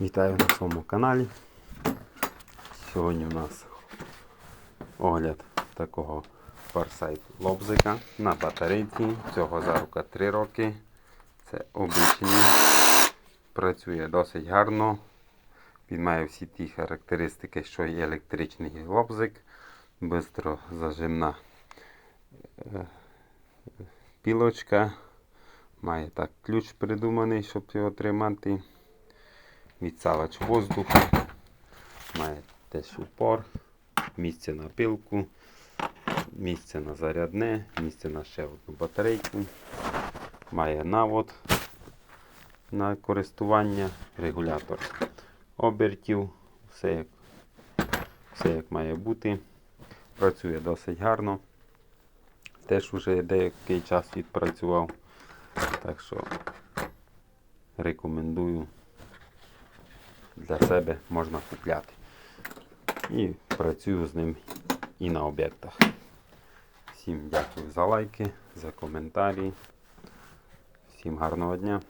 Вітаю на своєму каналі. Сьогодні у нас огляд такого Farsight лобзика на батарейці. Цього зарука 3 роки. Це обичний. Працює досить гарно. Він має всі ті характеристики, що і електричний лобзик. Бистро зажимна е, пілочка. Має так ключ придуманий, щоб його тримати. Відсавач воздуху. Має теж упор, місце на пилку, місце на зарядне, місце на ще одну батарейку. Має навод на користування, регулятор обертів, все як, все як має бути. Працює досить гарно. Теж уже деякий час відпрацював. Так що рекомендую для себе можна купляти. І працюю з ним і на об'єктах. Всім дякую за лайки, за коментарі. Всім гарного дня.